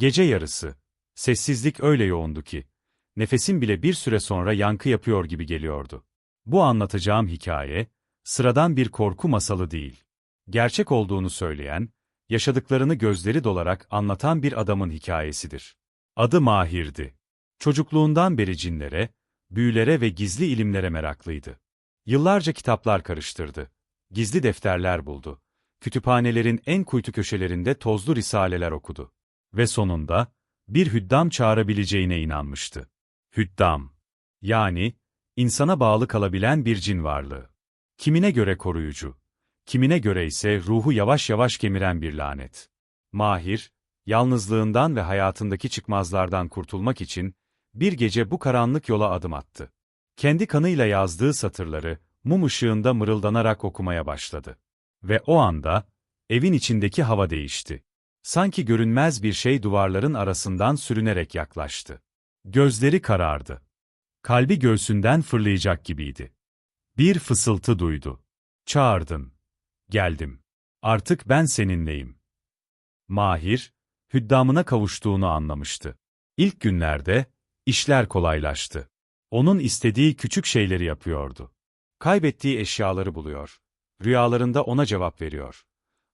Gece yarısı. Sessizlik öyle yoğundu ki, nefesim bile bir süre sonra yankı yapıyor gibi geliyordu. Bu anlatacağım hikaye, sıradan bir korku masalı değil. Gerçek olduğunu söyleyen, yaşadıklarını gözleri dolarak anlatan bir adamın hikayesidir. Adı Mahir'di. Çocukluğundan beri cinlere, büyülere ve gizli ilimlere meraklıydı. Yıllarca kitaplar karıştırdı. Gizli defterler buldu. Kütüphanelerin en kuytu köşelerinde tozlu risaleler okudu. Ve sonunda, bir hüddam çağırabileceğine inanmıştı. Hüddam. Yani, insana bağlı kalabilen bir cin varlığı. Kimine göre koruyucu, kimine göre ise ruhu yavaş yavaş kemiren bir lanet. Mahir, yalnızlığından ve hayatındaki çıkmazlardan kurtulmak için, bir gece bu karanlık yola adım attı. Kendi kanıyla yazdığı satırları, mum ışığında mırıldanarak okumaya başladı. Ve o anda, evin içindeki hava değişti. Sanki görünmez bir şey duvarların arasından sürünerek yaklaştı. Gözleri karardı. Kalbi göğsünden fırlayacak gibiydi. Bir fısıltı duydu. Çağırdım. Geldim. Artık ben seninleyim. Mahir, hüddamına kavuştuğunu anlamıştı. İlk günlerde, işler kolaylaştı. Onun istediği küçük şeyleri yapıyordu. Kaybettiği eşyaları buluyor. Rüyalarında ona cevap veriyor.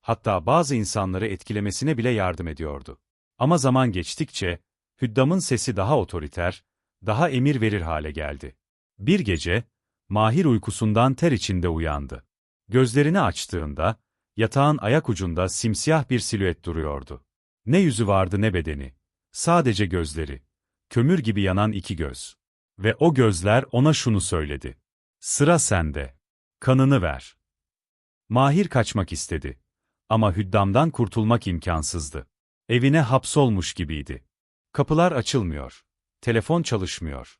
Hatta bazı insanları etkilemesine bile yardım ediyordu. Ama zaman geçtikçe, Hüddam'ın sesi daha otoriter, daha emir verir hale geldi. Bir gece, Mahir uykusundan ter içinde uyandı. Gözlerini açtığında, yatağın ayak ucunda simsiyah bir silüet duruyordu. Ne yüzü vardı ne bedeni. Sadece gözleri. Kömür gibi yanan iki göz. Ve o gözler ona şunu söyledi. Sıra sende. Kanını ver. Mahir kaçmak istedi. Ama hüddamdan kurtulmak imkansızdı. Evine hapsolmuş gibiydi. Kapılar açılmıyor. Telefon çalışmıyor.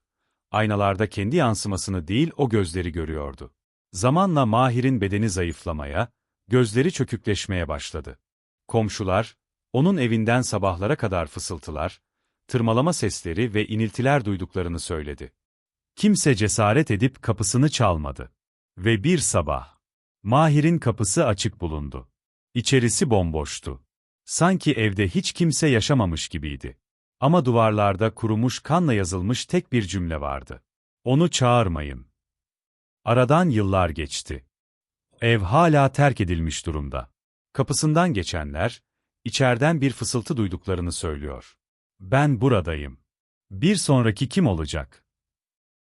Aynalarda kendi yansımasını değil o gözleri görüyordu. Zamanla Mahir'in bedeni zayıflamaya, gözleri çökükleşmeye başladı. Komşular, onun evinden sabahlara kadar fısıltılar, tırmalama sesleri ve iniltiler duyduklarını söyledi. Kimse cesaret edip kapısını çalmadı. Ve bir sabah, Mahir'in kapısı açık bulundu. İçerisi bomboştu. Sanki evde hiç kimse yaşamamış gibiydi. Ama duvarlarda kurumuş kanla yazılmış tek bir cümle vardı. Onu çağırmayın. Aradan yıllar geçti. Ev hala terk edilmiş durumda. Kapısından geçenler, içerden bir fısıltı duyduklarını söylüyor. Ben buradayım. Bir sonraki kim olacak?